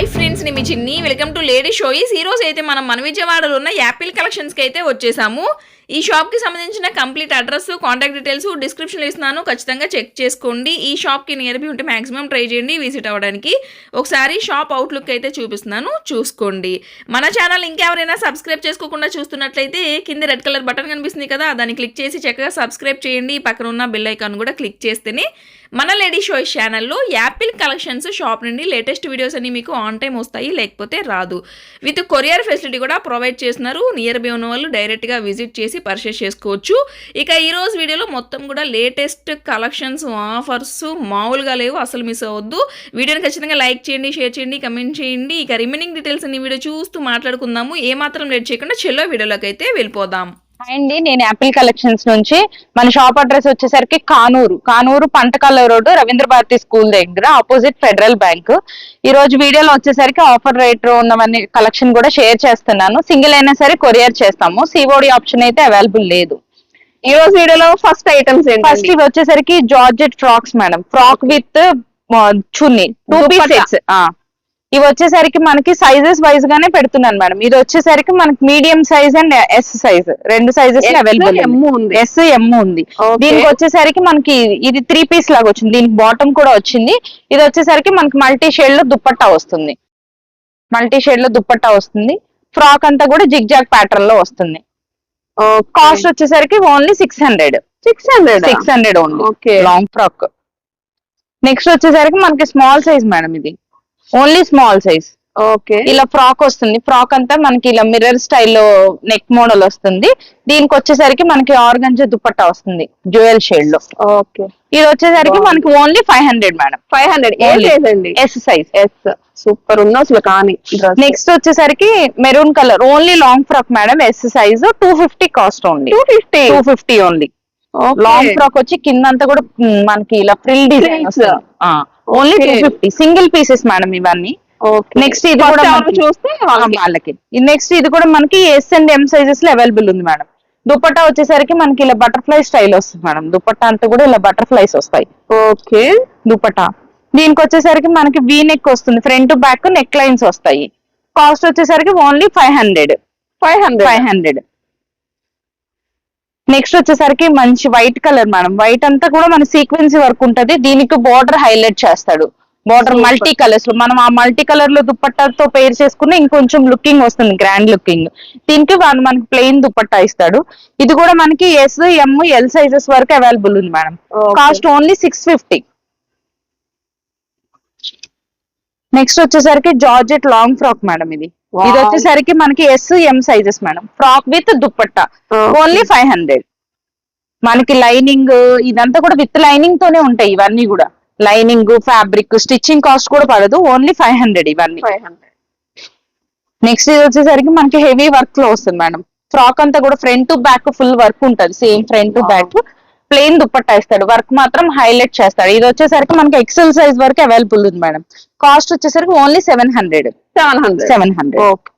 Hi friends నేను మీ చిన్ని. Welcome to lady షోయిస్ ఈ రోజు అయితే మనం మన విజయవాడలో ఉన్న యాపిల్ కలెక్షన్స్కి అయితే వచ్చేసాము. ఈ షాప్కి సంబంధించిన కంప్లీట్ అడ్రస్ కాంటాక్ట్ డీటెయిల్స్ డిస్క్రిప్షన్లో ఇస్తున్నాను. ఖచ్చితంగా చెక్ చేసుకోండి. ఈ షాప్కి నియర్ ఉంటే మ్యాక్సిమం ట్రై చేయండి విజిట్ అవ్వడానికి. ఒకసారి షాప్ అవుట్లుక్ అయితే చూపిస్తున్నాను. చూసుకోండి. మన ఛానల్ ఇంకెవరైనా సబ్స్క్రైబ్ చేసుకోకుండా చూస్తున్నట్లయితే కింద రెడ్ కలర్ బటన్ కనిపిస్తుంది కదా దాన్ని క్లిక్ చేసి చక్కగా సబ్స్క్రైబ్ చేయండి. పక్కన ఉన్న బెల్ ఐకాన్ కూడా క్లిక్ చేస్తేనే మన లేడీ షోస్ ఛానల్లో యాపిల్ కలెక్షన్స్ షాప్ నుండి లేటెస్ట్ వీడియోస్ అన్ని మీకు ఆన్ టైం వస్తాయి లేకపోతే రాదు. విత్ కొరియర్ ఫెసిలిటీ కూడా ప్రొవైడ్ చేస్తున్నారు. నియర్ బై ఉన్న వాళ్ళు డైరెక్ట్గా విజిట్ చేసి పర్చేస్ చేసుకోవచ్చు. ఇక ఈరోజు వీడియోలో మొత్తం కూడా లేటెస్ట్ కలెక్షన్స్ ఆఫర్స్ మామూలుగా లేవు అసలు మిస్ అవ్వద్దు. వీడియోని ఖచ్చితంగా లైక్ చేయండి షేర్ చేయండి కమెంట్ చేయండి. ఇక రిమైనింగ్ డీటెయిల్స్ అన్ని వీడియో చూస్తూ మాట్లాడుకుందాము. ఏ మాత్రం లేట్ చేయకుండా చెల్లో వీడియోలోకి అయితే వెళ్ళిపోదాం. అండి నేను యాపిల్ కలెక్షన్స్ నుంచి మన షాప్ అడ్రస్ వచ్చేసరికి కానూరు కానూరు పంటకల్ల రోడ్డు రవీంద్ర భారతి స్కూల్ దగ్గర ఆపోజిట్ ఫెడరల్ బ్యాంక్ ఈ రోజు వీడియోలో వచ్చేసరికి ఆఫర్ రేట్ ఉన్నవన్నీ కలెక్షన్ కూడా షేర్ చేస్తున్నాను. సింగిల్ అయినా సరే కొరియర్ చేస్తాము. సిఓడి ఆప్షన్ అయితే అవైలబుల్ లేదు. ఈ రోజు వీడియోలో ఫస్ట్ ఐటమ్స్ ఫస్ట్ ఇవి వచ్చేసరికి georgette frocks madam frock with chunni. Two piece. Sets ఇవి వచ్చేసరికి మనకి సైజెస్ వైజ్ గానే పెడుతున్నాను మేడం. ఇది వచ్చేసరికి మనకి medium size and S size రెండు సైజెస్ అవైలబుల్. ఎస్ ఎం ఉంది. దీనికి వచ్చేసరికి మనకి ఇది త్రీ పీస్ లాగా వచ్చింది. దీనికి బాటమ్ కూడా వచ్చింది. ఇది వచ్చేసరికి మనకి మల్టీ షేడ్లో దుప్పట్టా వస్తుంది. మల్టీ షేడ్లో దుప్పట్టా వస్తుంది. ఫ్రాక్ అంతా కూడా జిగ్ జాగ్ ప్యాటర్న్లో వస్తుంది. కాస్ట్ వచ్చేసరికి only six hundred six hundred six hundred only long frock next వచ్చేసరికి మనకి స్మాల్ సైజ్ మేడం ఇది. Only small size. ఓకే. ఇలా ఫ్రాక్ వస్తుంది. ఫ్రాక్ అంతా మనకి ఇలా మిర్రర్ స్టైల్లో నెక్ మోడల్ వస్తుంది. దీనికి వచ్చేసరికి మనకి ఆర్గంజా దుపట్టా వస్తుంది జ్యువెల్ షేడ్లో ఓకే. ఇది వచ్చేసరికి. మనకి only five hundred madam. Five hundred. ఏ Only. సైజ్ అండి? ఎస్ సైజ్ ఎస్ సూపర్ ఉంది అసలు కానీ నెక్స్ట్ వచ్చేసరికి maroon colour. Only long frock madam. S size two fifty cost only. Two fifty. Two fifty only. Long frock వచ్చి కింద అంతా కూడా మనకి ఇలా frill design. Only two. Fifty single pieces madam ఇవన్నీ. నెక్స్ట్ ఇది కూడా చూస్తే వాళ్ళకి. నెక్స్ట్ ఇది కూడా మనకి ఎస్ అండ్ ఎం సైజెస్లో అవైలబుల్ ఉంది మేడం దుపట్టా వచ్చేసరికి మనకి ఇలా బటర్ఫ్లై స్టైల్ వస్తుంది మేడం దుపట్టా అంతా కూడా ఇలా బటర్ఫ్లైస్ వస్తాయి. ఓకే దుపట్టా. దీనికి వచ్చేసరికి మనకి వీ నెక్ వస్తుంది. ఫ్రంట్ బ్యాక్ నెక్ లైన్స్ వస్తాయి. కాస్ట్ వచ్చేసరికి only five hundred five hundred five hundred next వచ్చేసరికి మంచి వైట్ కలర్ మేడం వైట్ అంతా కూడా మన సీక్వెన్సీ వర్క్ ఉంటది. దీనికి బార్డర్ హైలైట్ చేస్తాడు. బార్డర్. మల్టీ కలర్స్లో. మనం ఆ మల్టీ కలర్లో దుపట్టాతో పేర్ చేసుకుని ఇంకొంచెం లుకింగ్ వస్తుంది గ్రాండ్ లుకింగ్ దీనికి వాడు మనకి ప్లెయిన్ దుపట్టా ఇస్తాడు. ఇది కూడా మనకి ఎస్ ఎం ఎల్ సైజెస్ వరకు అవైలబుల్ ఉంది madam. Cost only six fifty next వచ్చేసరికి జార్జెట్ లాంగ్ ఫ్రాక్ మేడం ఇది. ఇది వచ్చేసరికి మనకి S M sizes madam frock with dupatta. Only five hundred మనకి లైనింగ్ ఇదంతా కూడా విత్ లైనింగ్ తోనే ఉంటాయి ఇవన్నీ కూడా. లైనింగ్ ఫ్యాబ్రిక్ స్టిచ్చింగ్ కాస్ట్ కూడా పడదు. ఓన్లీ ఫైవ్ హండ్రెడ్ ఇవన్నీ. నెక్స్ట్ ఇది వచ్చేసరికి మనకి హెవీ వర్క్లో వస్తుంది మేడం ఫ్రాక్ అంతా కూడా ఫ్రంట్ బ్యాక్ ఫుల్ వర్క్ ఉంటది. Same front Wow. Back plain dupatta ఇస్తాడు. వర్క్ మాత్రం హైలైట్ చేస్తాడు. ఇది వచ్చేసరికి మనకి ఎక్సెల్ సైజ్ వరకు అవైలబుల్ ఉంది మేడం కాస్ట్ వచ్చేసరికి only seven hundred seven hundred seven hundred okay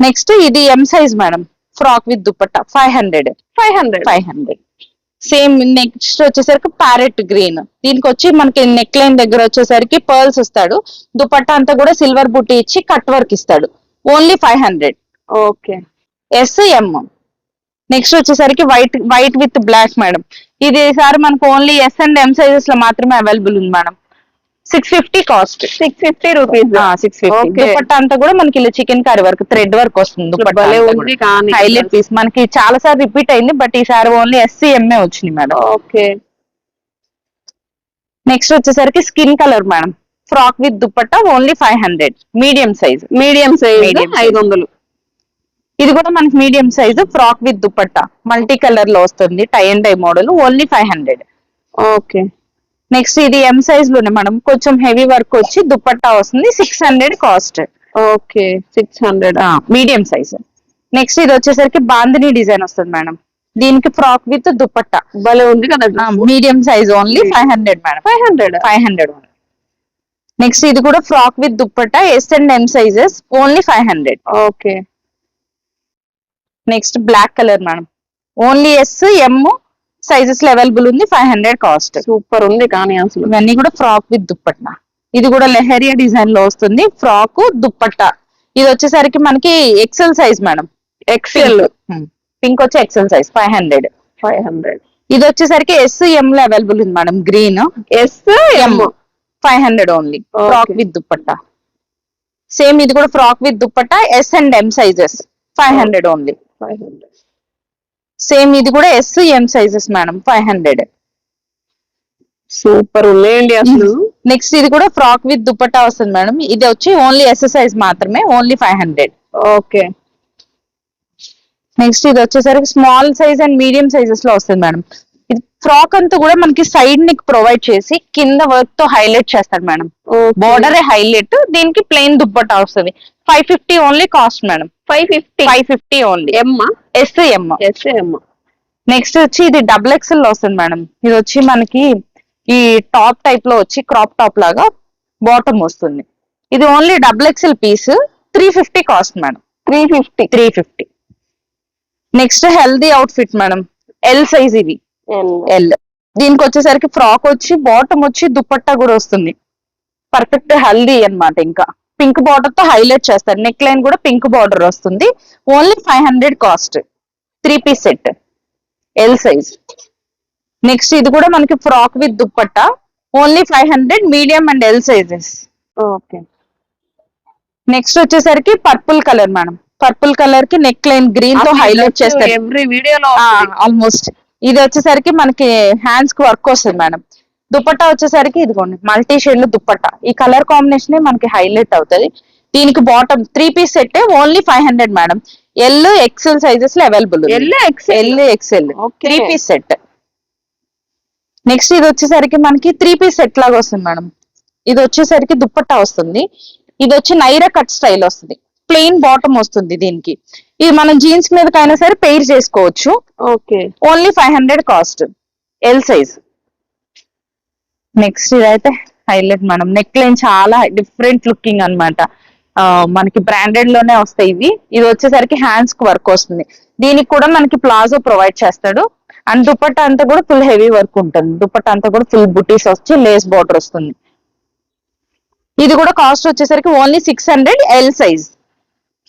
next ఇది M size madam frock with dupatta five hundred five hundred five hundred same next వచ్చేసరికి ప్యారెట్ గ్రీన్ దీనికి వచ్చి మనకి నెక్ లైన్ దగ్గర వచ్చేసరికి పర్ల్స్ ఇస్తాడు. దుపట్టా అంతా కూడా సిల్వర్ బుట్టి ఇచ్చి కట్ వర్క్ ఇస్తాడు. Only five hundred okay S M next వచ్చేసరికి white white with black madam ఇది ఈసారి మనకు ఓన్లీ ఎస్ అండ్ ఎం సైజెస్లో మాత్రమే అవైలబుల్ ఉంది madam six fifty cost six fifty rupees six fifty. Dupatta అంతా కూడా మనకి ఇలా chikankari work thread work వస్తుంది దుపట్టా హైలైట్ పీస్ మనకి చాలా సార్లు రిపీట్ అయింది బట్ ఈసారి ఓన్లీ ఎస్సీ ఎంఏ వచ్చింది మేడం. ఓకే నెక్స్ట్ వచ్చేసరికి skin colour madam. Frock with dupatta only five hundred medium size medium size Medium size. ఐదు వందలు. ఇది కూడా మనకి medium size frock with dupatta. Multi కలర్లో వస్తుంది tie and tie model only five hundred okay next ఇది M సైజ్లోనే madam. కొంచెం హెవీ వర్క్ వచ్చి దుపట్టా వస్తుంది. Six hundred cost okay six hundred medium size next ఇది వచ్చేసరికి బాందిని డిజైన్ వస్తుంది మేడం. దీనికి ఫ్రాక్ విత్ దుపట్టా భలే ఉంది కదా medium size only five hundred madam. Five hundred five hundred next ఇది కూడా frock with dupatta S and M sizes only five hundred okay next black colour madam. Only S M సైజెస్లో available ఉంది five hundred cost super ఉంది కానీ అసలు. ఇవన్నీ కూడా frock with dupatta. ఇది కూడా లెహరియా డిజైన్లో వస్తుంది ఫ్రాక్ దుప్పట్టా. ఇది వచ్చేసరికి మనకి XL size madam. XL pink వచ్చి XL size five hundred five hundred ఇది వచ్చేసరికి ఎస్ ఎం లో అవైలబుల్ ఉంది madam green S M five hundred only. Frock with dupatta. Same ఇది కూడా frock with dupatta S and M sizes five hundred only five hundred same ఇది కూడా S M sizes madam five hundred super ఉన్నాయండి అసలు. Next ఇది కూడా frock with dupatta వస్తుంది madam ఇది వచ్చి ఓన్లీ ఎస్ సైజ్ మాత్రమే only five hundred okay. Next ఇది వచ్చేసరికి స్మాల్ సైజ్ అండ్ మీడియం సైజెస్లో వస్తుంది మేడం ఫ్రాక్ అంతా కూడా మనకి సైడ్ నెక్ ప్రొవైడ్ చేసి కింద వర్క్తో హైలైట్ చేస్తాడు మేడం. బోర్డర్ హైలైట్ దీనికి ప్లెయిన్ దుప్పట్టా వస్తుంది. Five fifty only cost madam. Five fifty five fifty only M S M S M next వచ్చి ఇది డబుల్ ఎక్స్ఎల్లో వస్తుంది మేడం. ఇది వచ్చి మనకి ఈ టాప్ టైప్లో వచ్చి క్రాప్ టాప్ లాగా బాటమ్ వస్తుంది. ఇది only double XL piece three fifty cost madam. Three fifty three fifty next healthy outfit madam. L size ఇది ఎల్ దీనికి వచ్చేసరికి ఫ్రాక్ వచ్చి బాటమ్ వచ్చి దుపట్టా కూడా వస్తుంది. పర్ఫెక్ట్ హెల్దీ అన్నమాట ఇంకా. పింక్ బార్డర్తో హైలైట్ చేస్తారు. నెక్ లైన్ కూడా పింక్ బార్డర్ వస్తుంది. Only five hundred cost three piece set L size next ఇది కూడా మనకి frock with dupatta only five hundred medium and L sizes okay next వచ్చేసరికి పర్పుల్ కలర్ మేడం పర్పుల్ కలర్కి neck line గ్రీన్తో highlight చేస్తారు. Every వీడియోలో almost ఇది వచ్చేసరికి మనకి హ్యాండ్స్కి వర్క్ వస్తుంది మేడం దుపట్టా వచ్చేసరికి ఇదిగోండి మల్టీ షేడ్లో దుపట్టా ఈ కలర్ కాంబినేషన్ మనకి హైలైట్ అవుతుంది. దీనికి bottom three piece set only five hundred madam L XL సైజెస్లో available L XL. Three piece set next ఇది వచ్చేసరికి మనకి త్రీ పీస్ సెట్ లాగా వస్తుంది మేడం ఇది వచ్చేసరికి దుప్పట్టా వస్తుంది. ఇది వచ్చి నైరా కట్ స్టైల్ వస్తుంది. ప్లెయిన్ బాటమ్ వస్తుంది దీనికి. ఇది మనం జీన్స్ మీదకైనా సరే పెయిర్ చేసుకోవచ్చు. Okay. Only five hundred cost L size next ఇదైతే హైలైట్ మేడం నెక్ లైన్ చాలా డిఫరెంట్ లుకింగ్ అన్నమాట. ఆ, మనకి బ్రాండెడ్లోనే వస్తాయి ఇవి. ఇది వచ్చేసరికి హ్యాండ్స్కి వర్క్ వస్తుంది. దీనికి కూడా మనకి ప్లాజో ప్రొవైడ్ చేస్తాడు. అండ్ దుపట్టా అంతా కూడా ఫుల్ హెవీ వర్క్ ఉంటుంది. దుపట్టా అంతా కూడా ఫుల్ బుటీస్ వచ్చి లేస్ బార్డర్ వస్తుంది. ఇది కూడా కాస్ట్ వచ్చేసరికి only six hundred L size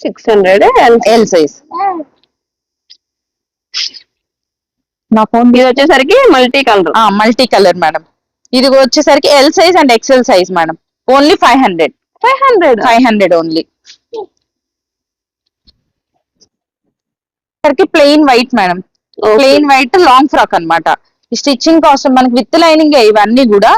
six hundred L size నా ఫోన్ ఇది వచ్చేసరికి multi colour multi colour madam ఇది వచ్చేసరికి L size and XL size madam only five hundred five hundred five hundred only సరికి plain white madam plain white long frock అన్నమాట. ఈ stitching cost మనకి with lining ఇవన్నీ కూడా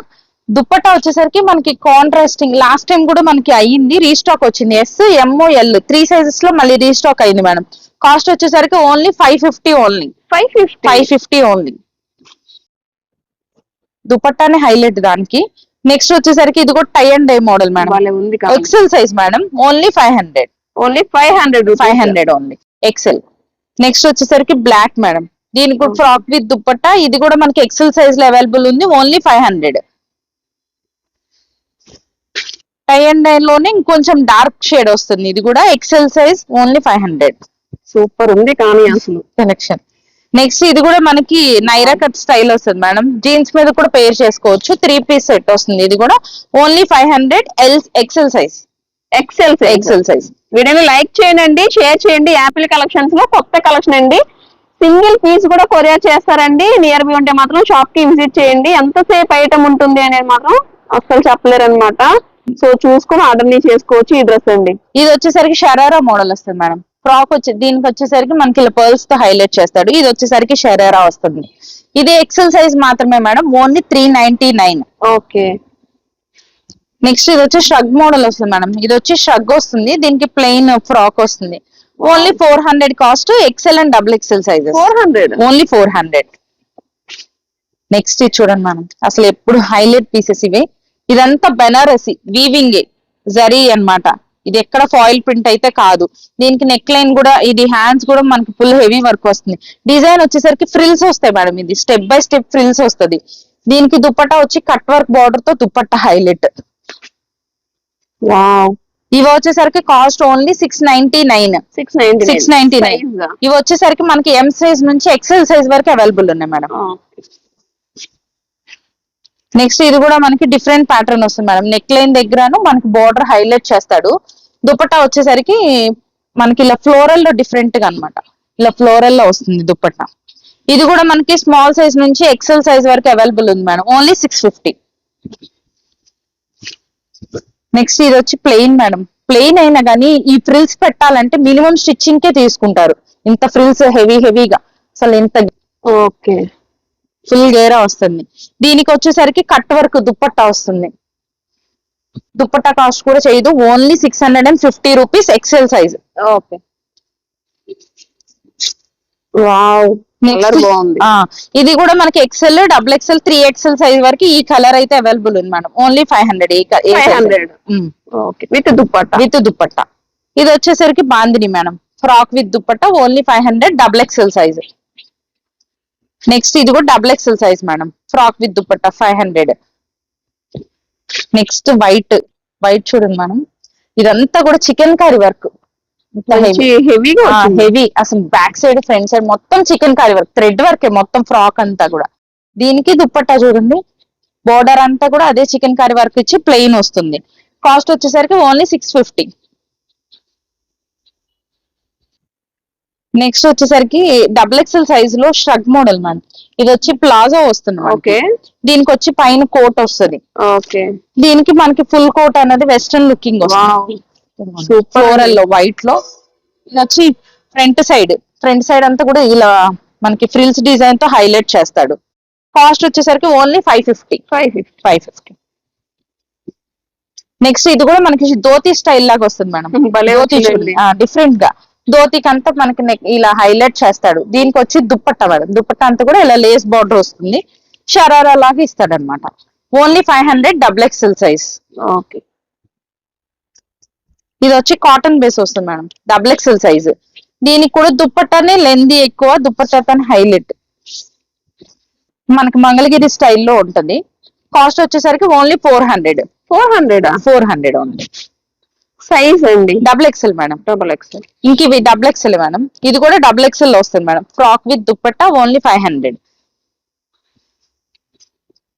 దుప్పట్టా వచ్చేసరికి మనకి కాంట్రాస్టింగ్ లాస్ట్ టైం కూడా మనకి అయ్యింది రీస్టాక్ వచ్చింది. ఎస్ ఎంఓ ఎల్ త్రీ సైజెస్లో మళ్ళీ రీస్టాక్ అయింది మేడం. కాస్ట్ వచ్చేసరికి only five fifty only five fifty five fifty only దుపట్టానే highlight దానికి. నెక్స్ట్ వచ్చేసరికి ఇది కూడా tie and dye model madam. XL size madam only five hundred only five hundred five hundred only XL next వచ్చేసరికి black madam. దీనికి కూడా frock with dupatta ఇది కూడా మనకి ఎక్సెల్ సైజ్లో అవైలబుల్ ఉంది only five hundred tie and dye లోనే ఇంకొంచెం డార్క్ షేడ్ వస్తుంది. ఇది కూడా XL size only five hundred super ఉంది కానీ అసలు. సెలెక్షన్ నెక్స్ట్ ఇది కూడా మనకి నైరా కట్ స్టైల్ వస్తుంది మేడం. జీన్స్ మీద కూడా పేర్ చేసుకోవచ్చు. త్రీ పీస్ సెట్ వస్తుంది. ఇది కూడా only five hundred L XL size XL XL size వీడియోని లైక్ చేయండి షేర్ చేయండి. యాపిల్ కలెక్షన్స్లో కొత్త కలెక్షన్ అండి. సింగిల్ పీస్ కూడా కొరియర్ చేస్తారండి. నియర్ బై ఉంటే మాత్రం షాప్కి విజిట్ చేయండి. ఎంతసేపు ఐటమ్ ఉంటుంది అనేది మాత్రం అస్సలు చెప్పలేరు అనమాట సో చూసుకొని ఆర్డర్ని చేసుకోవచ్చు ఈ డ్రెస్ అండి. ఇది వచ్చేసరికి షరారా మోడల్ వస్తుంది మేడం. ఫ్రాక్ వచ్చి దీనికి వచ్చేసరికి మనకి ఇలా పర్ల్స్తో హైలైట్ చేస్తాడు. ఇది వచ్చేసరికి షరారా వస్తుంది. ఇది ఎక్సెల్ సైజ్ మాత్రమే madam. Only three ninety nine okay. Next ఇది వచ్చి షగ్ మోడల్ వస్తుంది మేడం. ఇది వచ్చి షగ్ వస్తుంది. దీనికి ప్లెయిన్ ఫ్రాక్ వస్తుంది. Only four hundred cost XL and double XL sizes four hundred only four hundred next ఇది చూడండి మనం అసలు ఎప్పుడు హైలైట్ పీసెస్ ఇవే. ఇదంతా బెనారసి వీవింగ్ జరీ అన్నమాట. ఇది ఎక్కడ ఫాయిల్ ప్రింట్ అయితే కాదు. దీనికి నెక్ లైన్ కూడా ఇది హ్యాండ్స్ కూడా మనకి ఫుల్ హెవీ వర్క్ వస్తుంది. డిజైన్ వచ్చేసరికి ఫ్రిల్స్ వస్తాయి మేడం ఇది. స్టెప్ బై స్టెప్ ఫ్రిల్స్ వస్తుంది. దీనికి దుపట్టా వచ్చి కట్ వర్క్ బార్డర్తో దుపట్టా హైలైట్. వావ్. ఇవి వచ్చేసరికి cost only six ninety nine. Six ninety nine. ఇవి వచ్చేసరికి మనకి ఎం సైజ్ నుంచి ఎక్సెల్ సైజ్ వరకు అవైలబుల్ ఉన్నాయి మేడం. నెక్స్ట్ ఇది కూడా మనకి డిఫరెంట్ ప్యాటర్న్ వస్తుంది మేడం నెక్ లైన్ దగ్గరను మనకి బోర్డర్ హైలైట్ చేస్తాడు. దుపట్టా వచ్చేసరికి మనకి ఇలా ఫ్లోరల్లో డిఫరెంట్గా అన్నమాట. ఇలా ఫ్లోరల్లో వస్తుంది దుపట్టా. ఇది కూడా మనకి స్మాల్ సైజ్ నుంచి ఎక్సెల్ సైజ్ వరకు అవైలబుల్ ఉంది madam only six fifty next ఇది వచ్చి ప్లెయిన్ మేడం ప్లెయిన్ అయినా కానీ ఈ ఫ్రిల్స్ పెట్టాలంటే మినిమం స్టిచ్చింగ్ కే తీసుకుంటారు. ఇంత ఫ్రిల్స్ హెవీ హెవీగా అసలు ఇంత ఓకే ఫుల్ గేరా వస్తుంది. దీనికి వచ్చేసరికి కట్ వర్క్ దుప్పట్టా వస్తుంది. దుప్పట్టా కాస్ట్ కూడా చేయదు. Only six hundred and fifty rupees XL size okay wow ఇది కూడా మనకి XL double XL three XL size వరకు ఈ కలర్ అయితే అవైలబుల్ ఉంది madam only five hundred hundred with dupatta? With dupatta. ఇది వచ్చేసరికి bandhani madam frock with dupatta only five hundred double XL size next ఇది కూడా double XL size madam frock with dupatta five hundred next white white చూడండి madam ఇదంతా కూడా chikankari work హెవీగా heavy అసలు back side front side మొత్తం chikankari work thread work మొత్తం frock అంతా కూడా. దీనికి దుప్పట్టా చూడండి. బోర్డర్ అంతా కూడా అదే చికెన్ కర్రీ వర్క్ ఇచ్చి ప్లెయిన్ వస్తుంది. కాస్ట్ వచ్చేసరికి ఓన్లీ సిక్స్ ఫిఫ్టీ నెక్స్ట్ వచ్చేసరికి డబుల్ ఎక్స్ఎల్ సైజ్లో షర్ట్ మోడల్ మ్యామ్ ఇది వచ్చి ప్లాజో వస్తుంది. ఓకే. దీనికి వచ్చి పైన కోట్ వస్తుంది. ఓకే. దీనికి మనకి ఫుల్ కోట్ అనేది వెస్ట్రన్ లుకింగ్ వస్తుంది. ఫ్లోరల్లో వైట్లో. ఇది వచ్చి ఫ్రంట్ సైడ్ ఫ్రంట్ సైడ్ అంతా కూడా ఇలా మనకి ఫ్రిల్స్ డిజైన్తో హైలైట్ చేస్తాడు. కాస్ట్ వచ్చేసరికి only five fifty five fifty five fifty next ఇది కూడా మనకి ధోతి స్టైల్ లాగా వస్తుంది మేడం. డిఫరెంట్గా. ధోతికి అంతా మనకి ఇలా హైలైట్ చేస్తాడు. దీనికి వచ్చి దుప్పట్టా మేడం దుప్పట్టా అంతా కూడా ఇలా లేస్ బార్డర్ వస్తుంది. షరారా లాగా ఇస్తాడు అనమాట only five hundred double XL size. Okay. ఇది వచ్చి కాటన్ బేస్ వస్తుంది మేడం. Double XL size. దీనికి కూడా దుప్పట్టానే లెంది ఎక్కువ దుప్పట్టానే హైలైట్. మనకి మంగళగిరి స్టైల్లో ఉంటది. కాస్ట్ వచ్చేసరికి only four hundred. Four hundred? Four hundred only. Size అండి. Double XL madam double XL ఇంక ఇవి డబుల్ ఎక్స్ఎల్ మేడం ఇది కూడా డబుల్ ఎక్స్ఎల్లో వస్తుంది madam frock with dupatta only five hundred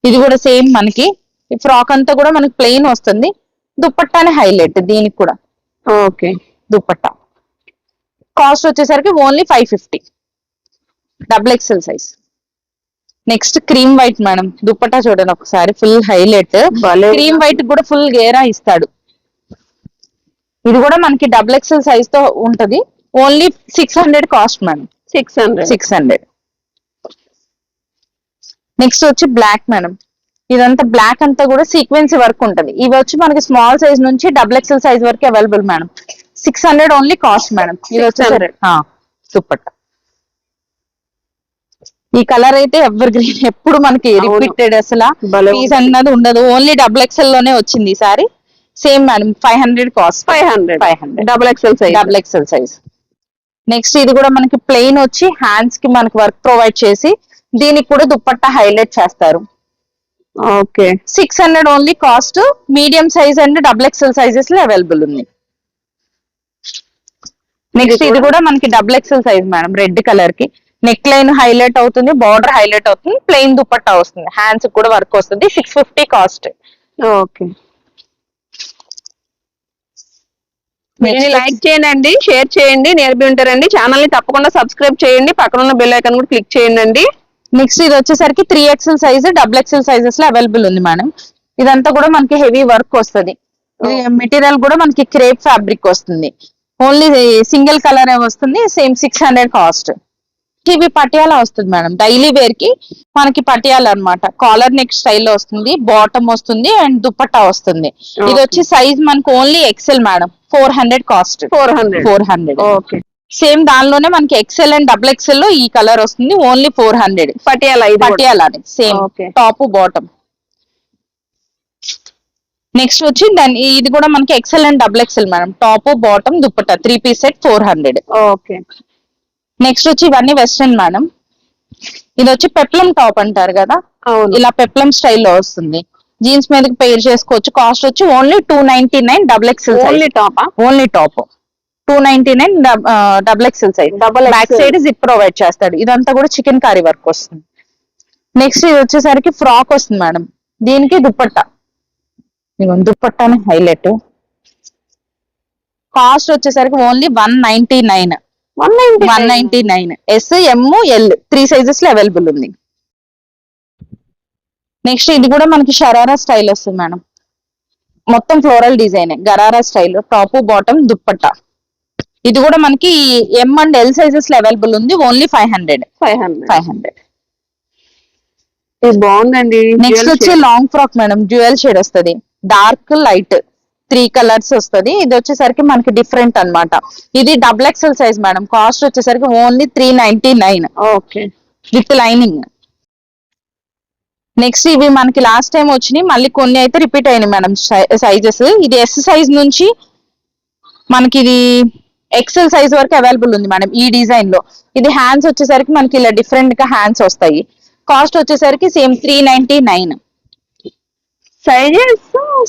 ఇది కూడా సేమ్ మనకి. ఫ్రాక్ అంతా కూడా మనకి ప్లెయిన్ వస్తుంది. దుప్పట్టానే హైలైట్ దీనికి కూడా. ఓకే దుప్పట్టా. కాస్ట్ వచ్చేసరికి only five fifty double XL size next cream white madam dupatta చూడండి ఒకసారి ఫుల్ హైలైట్ క్రీమ్ వైట్ కూడా ఫుల్ గేరా ఇస్తాడు. ఇది కూడా మనకి డబుల్ ఎక్స్ఎల్ సైజ్తో ఉంటది. Only six hundred cost madam six hundred six hundred next వచ్చి బ్లాక్ మేడం ఇదంతా బ్లాక్ అంతా కూడా సీక్వెన్సీ వర్క్ ఉంటది. ఇవి వచ్చి మనకి స్మాల్ సైజ్ నుంచి డబుల్ ఎక్స్ఎల్ సైజ్ వరకు available madam six hundred only cost madam ఇది 600. వచ్చేసరి దుప్పట్ట ఈ కలర్ అయితే ఎవర్ గ్రీన్ ఎప్పుడు మనకి. రిపీటెడ్ అసలు. పీస్ అన్నది ఉండదు. ఓన్లీ డబుల్ ఎక్స్ఎల్లోనే వచ్చింది ఈసారి same madam five hundred cost five hundred five hundred double XL size double XL size next ఇది కూడా మనకి ప్లెయిన్ వచ్చి హ్యాండ్స్కి మనకి వర్క్ ప్రొవైడ్ చేసి దీనికి కూడా దుప్పట్టా హైలైట్ చేస్తారు. Okay. Six hundred only cost medium size and double XL సైజెస్లో available ఉంది. నెక్స్ట్ ఇది కూడా మనకి double XL size madam red కలర్కి. నెక్ లైన్ హైలైట్ అవుతుంది బార్డర్ హైలైట్ అవుతుంది ప్లెయిన్ దుప్పట్టా వస్తుంది. హ్యాండ్స్ కూడా వర్క్ వస్తుంది. Six fifty cost okay. వీడియోని లైక్ చేయండి షేర్ చేయండి నేర్పి ఉంటారండి. ఛానల్ని తప్పకుండా సబ్స్క్రైబ్ చేయండి. పక్కన ఉన్న బెల్ ఐకాన్ కూడా క్లిక్ చేయండి అండి నెక్స్ట్ ఇది వచ్చేసరికి three XL size double XL సైజెస్లో available ఉంది మేడం ఇదంతా కూడా మనకి హెవీ వర్క్ వస్తుంది. మెటీరియల్ కూడా మనకి క్రేప్ ఫ్యాబ్రిక్ వస్తుంది. ఓన్లీ సింగిల్ కలర్ వస్తుంది సేమ్ సిక్స్ హండ్రెడ్ కాస్ట్ ఇవి పటియాలా వస్తుంది మేడం. డైలీ వేర్కి మనకి పటియాలా అన్నమాట. కాలర్ నెక్ స్టైల్లో వస్తుంది బాటమ్ వస్తుంది అండ్ దుపట్టా వస్తుంది. ఇది వచ్చి సైజ్ మనకి only XL madam. Four hundred cost four hundred four hundred okay same దానిలోనే మనకి ఎక్సెల్ అండ్ డబుల్ ఎక్సెల్లో ఈ కలర్ వస్తుంది ఓన్లీ ఫోర్ హండ్రెడ్ పటియాలా. పటియాలానే సేమ్. టాప్ బాటమ్ నెక్స్ట్ వచ్చి దాని ఇది కూడా మనకి XL and double XL madam. Top bottom dupatta. Three piece set four hundred okay next వచ్చి ఇవన్నీ వెస్ట్రన్ మేడం ఇది వచ్చి పెప్లం టాప్ అంటారు కదా? ఇలా పెప్లం స్టైల్లో వస్తుంది. జీన్స్ మీదకి పేర్ చేసుకోవచ్చు. కాస్ట్ వచ్చి only two ninety nine double XL only టాపా only top two ninety nine double XL size Double back. Side zip provide చేస్తాడు. ఇదంతా కూడా చికెన్ కర్రీ వర్క్ వస్తుంది. నెక్స్ట్ ఇది వచ్చేసరికి ఫ్రాక్ వస్తుంది మేడం దీనికి దుప్పట్ట. దుప్పట్టాని హైలైట్ కాస్ట్ వచ్చేసరికి only one ninety nine one ninety nine. S M L three సైజెస్లో available ఉంది. నెక్స్ట్ ఇది కూడా మనకి షరారా స్టైల్ వస్తుంది మేడం మొత్తం floral design gharara style top bottom dupatta ఇది కూడా మనకి ఎం అండ్ ఎల్ సైజెస్లో అవైలబుల్ ఉంది. Only five hundred five hundred five hundred బాగుందండి. నెక్స్ట్ వచ్చి. Long frock madam dual shade వస్తది. డార్క్ లైట్ త్రీ కలర్స్ వస్తది. ఇది వచ్చేసరికి మనకి డిఫరెంట్ అన్నమాట. ఇది double XL size madam. Cost వచ్చేసరికి only three ninety nine. Okay. With lining. Next ఇవి మనకి లాస్ట్ టైం వచ్చినాయి. మళ్ళీ కొన్ని అయితే రిపీట్ అయినాయి మేడం సైజెస్. ఇది ఎస్ సైజ్ నుంచి మనకి ఇది ఎక్సెల్ సైజ్ వరకు అవైలబుల్ ఉంది మేడం ఈ డిజైన్లో. ఇది హ్యాండ్స్ వచ్చేసరికి మనకి ఇలా డిఫరెంట్గా హ్యాండ్స్ వస్తాయి. కాస్ట్ వచ్చేసరికి same three ninety nine. Sizes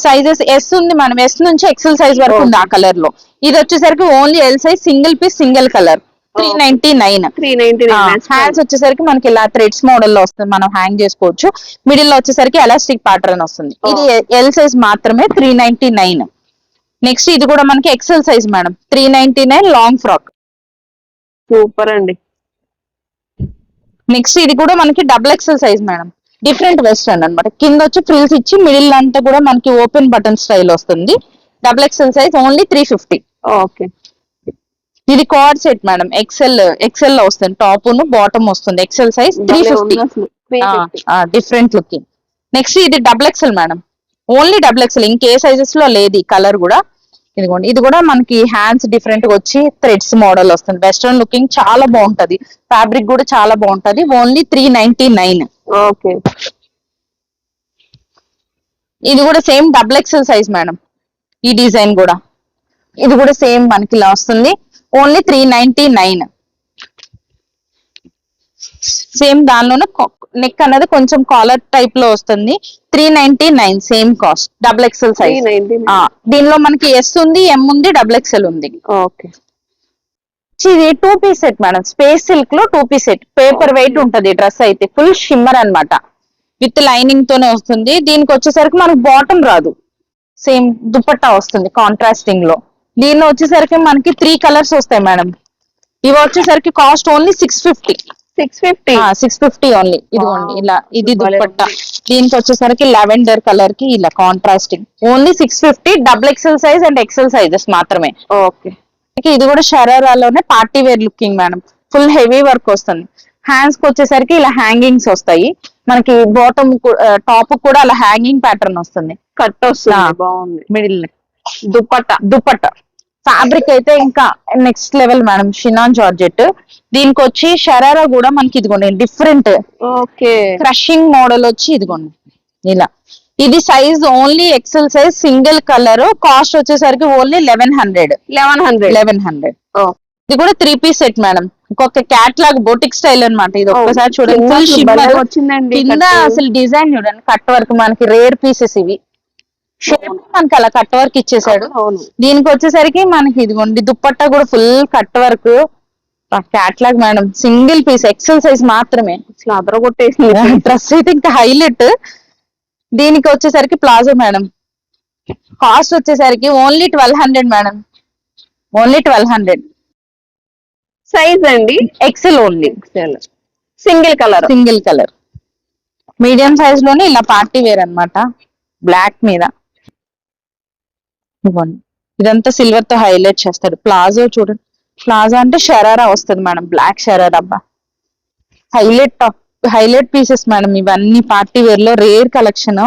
sizes S ఉంది మనం. ఎస్ నుంచి ఎక్సెల్ సైజ్ వరకు ఉంది ఆ కలర్లో. ఇది వచ్చేసరికి only L size single piece single colour three ninety nine three ninety hands వచ్చేసరికి మనకి ఇలా థ్రెడ్స్ మోడల్లో వస్తుంది. మనం హ్యాంగ్ చేసుకోవచ్చు. మిడిల్లో వచ్చేసరికి ఎలాస్టిక్ ప్యాటర్న్ వస్తుంది. ఇది ఎల్ సైజ్ మాత్రమే త్రీ నైన్టీ నైన్ నెక్స్ట్ ఇది కూడా మనకి XL size madam three ninety nine long frock super అండి. నెక్స్ట్ ఇది కూడా మనకి double XL size madam different western అన్నమాట. కింద వచ్చి ఫ్రిల్స్ ఇచ్చి మిడిల్ అంతా కూడా మనకి ఓపెన్ బటన్ స్టైల్ వస్తుంది. Double XL size only three fifty. Okay. ఇది కార్డ్ సెట్ మేడం. ఎక్సెల్ ఎక్సెల్లో వస్తుంది. టాప్ను బాటమ్ వస్తుంది. XL size three fifty. Different looking. Next ఇది double XL madam. Only double XL ఇంకే సైజెస్లో లేదు కలర్ కూడా. ఇదిగోండి. ఇది కూడా మనకి హ్యాండ్స్ డిఫరెంట్గా వచ్చి థ్రెడ్స్ మోడల్ వస్తుంది. వెస్ట్రన్ లుకింగ్ చాలా బాగుంటది. ఫ్యాబ్రిక్ కూడా చాలా బాగుంటది. Only three ninety nine. Okay. ఇది కూడా same double XL size madam. ఈ డిజైన్ కూడా. ఇది కూడా సేమ్ మనకి ఇలా వస్తుంది. Only three ninety nine. Same దానిలోనే నెక్ అనేది కొంచెం కాలర్ టైప్లో వస్తుంది. Three ninety nine same cost. Double XL size. దీనిలో మనకి ఎస్ ఉంది ఎం ఉంది డబుల్ ఎక్సెల్ ఉంది. ఓకే. ఇది two piece set madam space సిల్క్లో two piece set paper weight ఉంటది డ్రెస్ అయితే. ఫుల్ షిమ్మర్ అన్నమాట. విత్ లైనింగ్ తోనే వస్తుంది. దీనికి వచ్చేసరికి మనకు బాటమ్ రాదు. సేమ్ దుపట్టా వస్తుంది కాంట్రాస్టింగ్లో. దీనిలో వచ్చేసరికి మనకి త్రీ కలర్స్ వస్తాయి మేడం ఇవి వచ్చేసరికి cost only six fifty six fifty six fifty only ఇదిగోండి. ఇలా ఇది భలే దుపట్టా. దీనికి వచ్చేసరికి లెవెండర్ కలర్కి ఇలా contrasting only six fifty double XL size and XL sizes మాత్రమే. ఓకే ఇది కూడా షరారాలోనే party wear looking madam. Full heavy work వస్తుంది. హ్యాండ్స్కి వచ్చేసరికి ఇలా హ్యాంగింగ్స్ వస్తాయి. మనకి బాటమ్ టాప్ కూడా అలా హ్యాంగింగ్ ప్యాటర్న్ వస్తుంది. కట్ వస్తుంది. మిడిల్ దుప్పట్ట దుపట్ట. ఫ్యాబ్రిక్ అయితే ఇంకా next level madam. Chiffon georgette దీనికి వచ్చి షరారా కూడా మనకి ఇదిగోండి డిఫరెంట్ ఓకే. క్రషింగ్ మోడల్ వచ్చి ఇదిగోండి. ఇలా. ఇది size only XL size single colour cost వచ్చేసరికి only eleven hundred eleven hundred eleven hundred ఇది కూడా త్రీ పీస్ సెట్ మేడం ఇంకొక క్యాట్లాగ్ బోటిక్ స్టైల్ అన్నమాట. ఇది ఒక్కసారి చూడండి. ఫుల్ షిమ్మర్ వచ్చిందండి కింద. అసలు డిజైన్ చూడండి. కట్ వర్క్ మనకి రేర్ పీసెస్ ఇవి. షేప్ మనకి అలా కట్ వర్క్ ఇచ్చేసాడు. దీనికి వచ్చేసరికి మనకి ఇదిగోండి దుప్పట్టా కూడా full cut work catalogue madam single piece XL size మాత్రమే. అసలు అదర కొట్టేసింది డ్రెస్ అయితే ఇంకా హైలైట్ దీనికి వచ్చేసరికి ప్లాజో మేడం. కాస్ట్ వచ్చేసరికి only twelve hundred madam. Only twelve hundred. Size అండి? XL only single colour single colour medium సైజ్లోనే ఇలా పార్టీ వేర్ అన్నమాట. బ్లాక్ మీద. ఇదిగోండి. ఇదంతా సిల్వర్తో హైలైట్ చేస్తాడు. ప్లాజో చూడండి. ప్లాజో అంటే షరారా వస్తుంది మేడం. బ్లాక్ షరారా అబ్బా. Highlight top highlight pieces madam ఇవన్నీ పార్టీ వేర్లో రేర్ కలెక్షన్.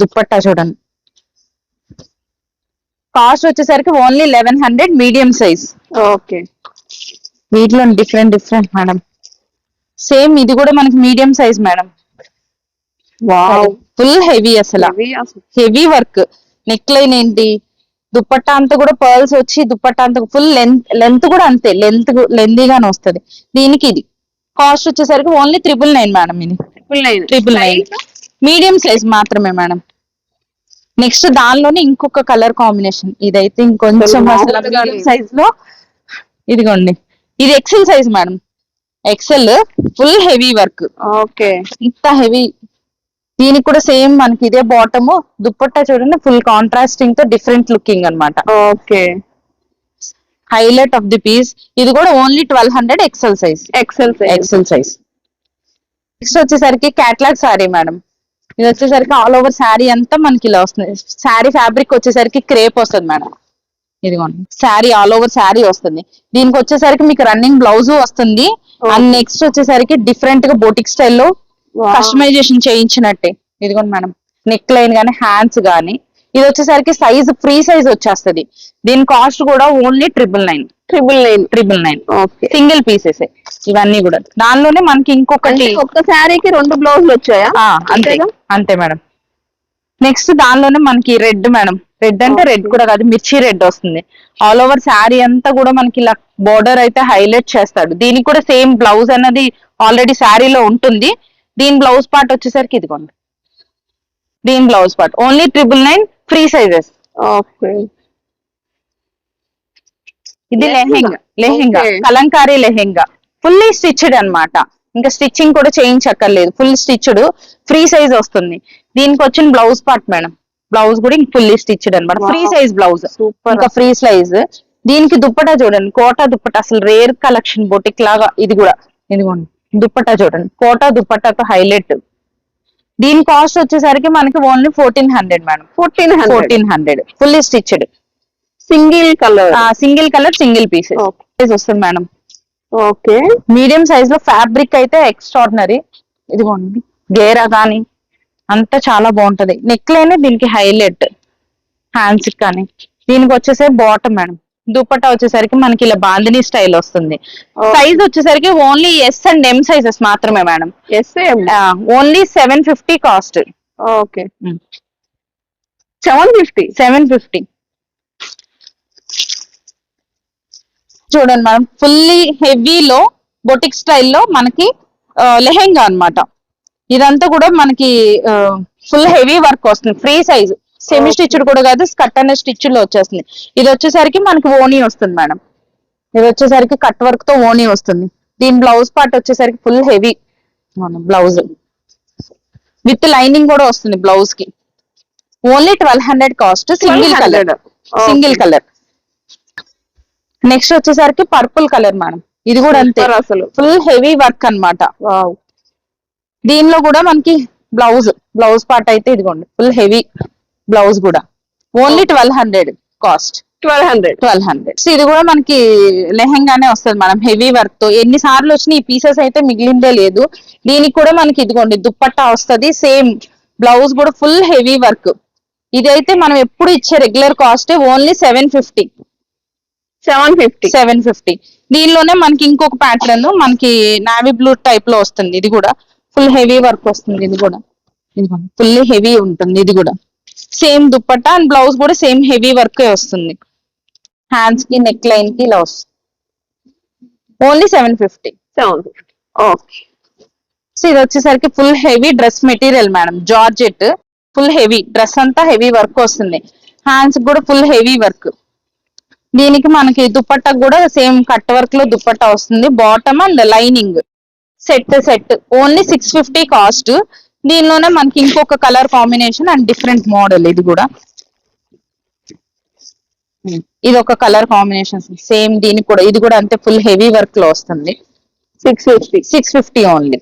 దుప్పట్టా చూడండి. కాస్ట్ వచ్చేసరికి only eleven hundred medium size. Okay. వీటిలో డిఫరెంట్ డిఫరెంట్ మేడం. సేమ్ ఇది కూడా మనకి medium size madam. Wow. Full heavy అసలు. Heavy work. నెక్ లైన్ ఏంటి? దుప్పట్టా అంతా కూడా పర్ల్స్ వచ్చి దుప్పట్టా అంతా ఫుల్ లెంత్ లెంత్ కూడా అంతే. లెంత్ లెందీగానే వస్తది. దీనికి ఇది. కాస్ట్ వచ్చేసరికి ఓన్లీ త్రిపుల్ నైన్ మేడం ఇది. Triple nine triple nine medium size మాత్రమే మేడం నెక్స్ట్ దానిలోనే ఇంకొక కలర్ కాంబినేషన్ ఇదైతే ఇంకొంచెం సైజ్లో ఇదిగోండి. ఇది XL size madam XL full heavy work okay ఇంత హెవీ దీనికి కూడా సేమ్ మనకి ఇదే బాటమ్ దుప్పట్టా చూడండి ఫుల్ కాంట్రాస్టింగ్తో డిఫరెంట్ లుకింగ్ అన్నమాట. Okay highlight of the piece. ఇది కూడా only twelve hundred XL size XL XL size next వచ్చేసరికి క్యాట్లాగ్ సారీ మేడం ఇది వచ్చేసరికి ఆల్ ఓవర్ శారీ అంతా మనకి ఇలా వస్తుంది. శారీ ఫ్యాబ్రిక్ వచ్చేసరికి క్రేప్ వస్తుంది మేడం ఇదిగోండి. శారీ ఆల్ ఓవర్ శారీ వస్తుంది. దీనికి వచ్చేసరికి మీకు రన్నింగ్ బ్లౌజ్ వస్తుంది. అండ్ నెక్స్ట్ వచ్చేసరికి డిఫరెంట్గా బోటిక్ స్టైల్లో కస్టమైజేషన్ చేయించినట్టే. ఇదిగోండి మేడం నెక్ లైన్ గానీ హ్యాండ్స్ గానీ. ఇది వచ్చేసరికి సైజ్ ఫ్రీ సైజ్ వచ్చేస్తది. దీని కాస్ట్ కూడా only triple nine triple nine triple nine okay single pieces ఇవన్నీ కూడా. దానిలోనే మనకి ఇంకొకటి ఒక్క శారీకి రెండు బ్లౌజులు వచ్చాయా? అంతే? అంతే మేడం. నెక్స్ట్ దానిలోనే మనకి రెడ్ మేడం. రెడ్ అంటే రెడ్ కూడా కాదు మిర్చి రెడ్ వస్తుంది. ఆల్ ఓవర్ శారీ అంతా కూడా మనకి ఇలా బోర్డర్ అయితే హైలైట్ చేస్తాడు. దీనికి కూడా సేమ్ బ్లౌజ్ అన్నది ఆల్రెడీ శారీలో ఉంటుంది. దీని బ్లౌజ్ పార్ట్ వచ్చేసరికి ఇదిగోండి. దీని blouse part only triple nine free sizes okay ఇది లెహెంగా లెహెంగా. కలంకారీ లెహెంగా. ఫుల్లీ స్టిచ్డ్ అన్నమాట. ఇంకా స్టిచ్చింగ్ కూడా చేయించక్కర్లేదు. ఫుల్ స్టిచ్డ్ ఫ్రీ సైజ్ వస్తుంది. దీనికి వచ్చిన బ్లౌజ్ పార్ట్ మేడం బ్లౌజ్ కూడా ఇంక ఫుల్లీ స్టిచ్డ్ అన్నమాట. ఫ్రీ. Size blouse. ఇంకా ఫ్రీ సైజ్ దీనికి దుప్పటా చూడండి. కోటా దుప్పటా. అసలు రేర్ కలెక్షన్ బొటిక్ లాగా. ఇది కూడా. ఇదిగోండి. దుప్పటా చూడండి. కోటా దుప్పటాతో హైలైట్ దీని కాస్ట్ వచ్చేసరికి మనకి only fourteen hundred madam fourteen fourteen hundred fully stitched single colour single colour single pieces. వస్తుంది మేడం ఓకే మీడియం సైజ్లో ఫ్యాబ్రిక్ అయితే ఎక్స్ట్రాడినరీ ఇదిగోండి. గేరా గానీ అంతా చాలా బాగుంటది. నెక్ లైన్ దీనికి హైలైట్ హ్యాండ్స్ కానీ. దీనికి వచ్చేసరికి బాటమ్ మేడం దుపట్టా వచ్చేసరికి మనకి ఇలా బాందిని స్టైల్ వస్తుంది. సైజ్ వచ్చేసరికి only S and M sizes మాత్రమే madam. S only seven fifty cost okay. Seven fifty seven fifty చూడండి మేడం ఫుల్లీ హెవీలో బొటిక్ స్టైల్లో మనకి లెహెంగా అన్నమాట. ఇదంతా కూడా మనకి ఫుల్ హెవీ వర్క్ వస్తుంది ఫ్రీ సైజ్ సెమీ స్టిచ్డ్ కూడా కాదు స్కట్ అనే స్టిచ్లో వచ్చేస్తుంది. ఇది వచ్చేసరికి మనకి ఓనీ వస్తుంది మేడం. ఇది వచ్చేసరికి కట్ వర్క్తో ఓనీ వస్తుంది. దీని బ్లౌజ్ పార్ట్ వచ్చేసరికి full heavy blouse with lining కూడా వస్తుంది బ్లౌజ్కి. Only twelve hundred cost single colour 1200. Single colour next వచ్చేసరికి పర్పుల్ కలర్ మేడం. ఇది కూడా అంతే. అసలు. ఫుల్ హెవీ వర్క్ అన్నమాట. వావ్ దీనిలో కూడా మనకి బ్లౌజ్ బ్లౌజ్ పార్ట్ అయితే ఇదిగోండి. ఫుల్ హెవీ బ్లౌజ్ కూడా. Only twelve hundred cost. Twelve hundred. Twelve hundred. ఇది కూడా మనకి లెహంగానే వస్తుంది మనం హెవీ వర్క్తో. ఎన్ని సార్లు వచ్చిన ఈ పీసెస్ అయితే మిగిలిందే లేదు. దీనికి కూడా మనకి ఇదిగోండి దుప్పట్టా వస్తది. సేమ్ బ్లౌజ్ కూడా ఫుల్ హెవీ వర్క్. ఇదైతే మనం ఎప్పుడు ఇచ్చే regular cost only seven fifty. Seven fifty. Seven fifty. దీనిలోనే మనకి ఇంకొక ప్యాటర్న్ మనకి నావీ బ్లూ టైప్లో వస్తుంది ఇది కూడా. ఫుల్ హెవీ వర్క్ వస్తుంది ఇది కూడా. ఫుల్ హెవీ ఉంటుంది ఇది కూడా. సేమ్ దుప్పట్టా అండ్ బ్లౌజ్ కూడా సేమ్ హెవీ వర్క్ వస్తుంది. హ్యాండ్స్కి నెక్ లైన్కి ఇలా వస్తుంది. Only seven fifty seven fifty okay so ఇది వచ్చేసరికి full heavy dress material madam georgette full heavy dress అంతా హెవీ వర్క్ వస్తుంది. హ్యాండ్స్ కూడా ఫుల్ హెవీ వర్క్ దీనికి మనకి దుపట్టా కూడా సేమ్ కట్ వర్క్లో దుపట్టా వస్తుంది. Bottom and lining set set only six fifty cost దీనిలోనే మనకి ఇంకొక colour combination and different model ఇది కూడా. ఉమ్, ఇది ఒక కలర్ కాంబినేషన్. సేమ్ దీనికి కూడా ఇది కూడా అంతే ఫుల్ హెవీ వర్క్లో వస్తుంది. Six fifty six fifty only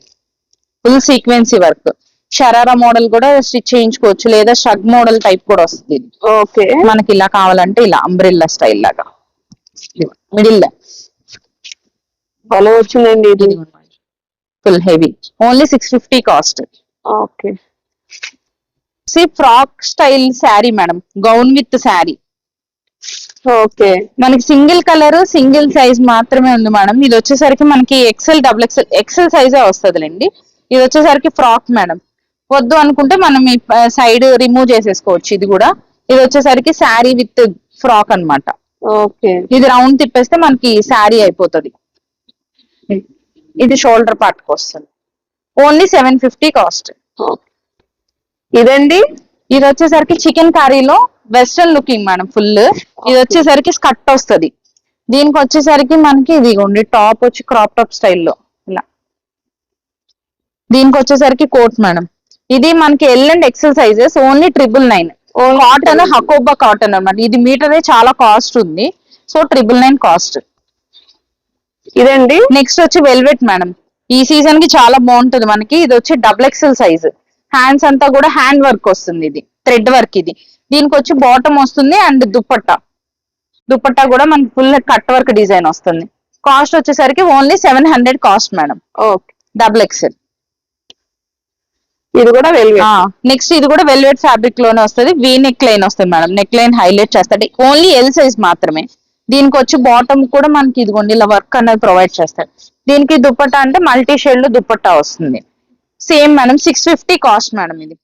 full sequence work sharara model కూడా స్టిచ్ చేయించుకోవచ్చు లేదా షగ్ మోడల్ టైప్ కూడా వస్తుంది. ఓకే మనకి ఇలా కావాలంటే ఇలా అంబ్రిల్లా స్టైల్ లాగా. మిడిల్ భలే వచ్చిందండి full heavy only six fifty cost okay. C frock style sari madam gown with sari okay. మనకి సింగిల్ కలర్ సింగిల్ సైజ్ మాత్రమే ఉంది మేడం ఇది వచ్చేసరికి మనకి ఎక్సెల్ డబుల్ ఎక్సెల్ ఎక్సెల్ సైజే వస్తుందిలేండి. ఇది వచ్చేసరికి ఫ్రాక్ మేడం వద్దు అనుకుంటే మనం ఈ సైడ్ రిమూవ్ చేసేసుకోవచ్చు ఇది కూడా. ఇది వచ్చేసరికి శారీ విత్ ఫ్రాక్ అన్నమాట. ఓకే. ఇది రౌండ్ తిప్పేస్తే మనకి శారీ అయిపోతుంది. ఇది షోల్డర్ పార్ట్కి వస్తుంది. Only seven fifty cost. ఇదండి. ఇది వచ్చేసరికి చికెన్ కర్రీలో వెస్ట్రన్ లుకింగ్ మేడం ఫుల్. ఇది వచ్చేసరికి స్కట్ వస్తది. దీనికి వచ్చేసరికి మనకి ఇది ఉండి టాప్ వచ్చి క్రాప్ టాప్ స్టైల్లో. ఇలా. దీనికి వచ్చేసరికి కోట్ మేడం. ఇది మనకి L and XL sizes only triple nine. Cotton hakoba cotton అన్నమాట. ఇది మీటర్ చాలా కాస్ట్ ఉంది. So triple nine cost. ఇదండి. నెక్స్ట్ వచ్చి వెల్వెట్ మేడం. ఈ సీజన్కి చాలా బాగుంటుంది మనకి. ఇది వచ్చి డబుల్ ఎక్సెల్ సైజ్ హ్యాండ్స్ అంతా కూడా హ్యాండ్ వర్క్ వస్తుంది ఇది. థ్రెడ్ వర్క్ ఇది. దీనికి వచ్చి బాటమ్ వస్తుంది అండ్ దుప్పట్టా. దుప్పట్టా కూడా మనకి ఫుల్ కట్ వర్క్ డిజైన్ వస్తుంది. కాస్ట్ వచ్చేసరికి only seven hundred cost madam okay double XL ఇది కూడా వెల్వెట్ నెక్స్ట్ ఇది కూడా వెల్వెట్ ఫ్యాబ్రిక్లోనే వస్తుంది. వీ నెక్ లైన్ వస్తుంది మేడం నెక్ లైన్ హైలైట్ చేస్తాడు ఓన్లీ ఎల్ సైజ్ మాత్రమే. దీనికి వచ్చి బాటమ్ కూడా మనకి ఇదిగోండి ఇలా వర్క్ అనేది ప్రొవైడ్ చేస్తాడు దీనికి దుప్పట్టా అంటే మల్టీ షేడ్లో దుప్పట్టా వస్తుంది. Same madam six fifty cost madam ఇది.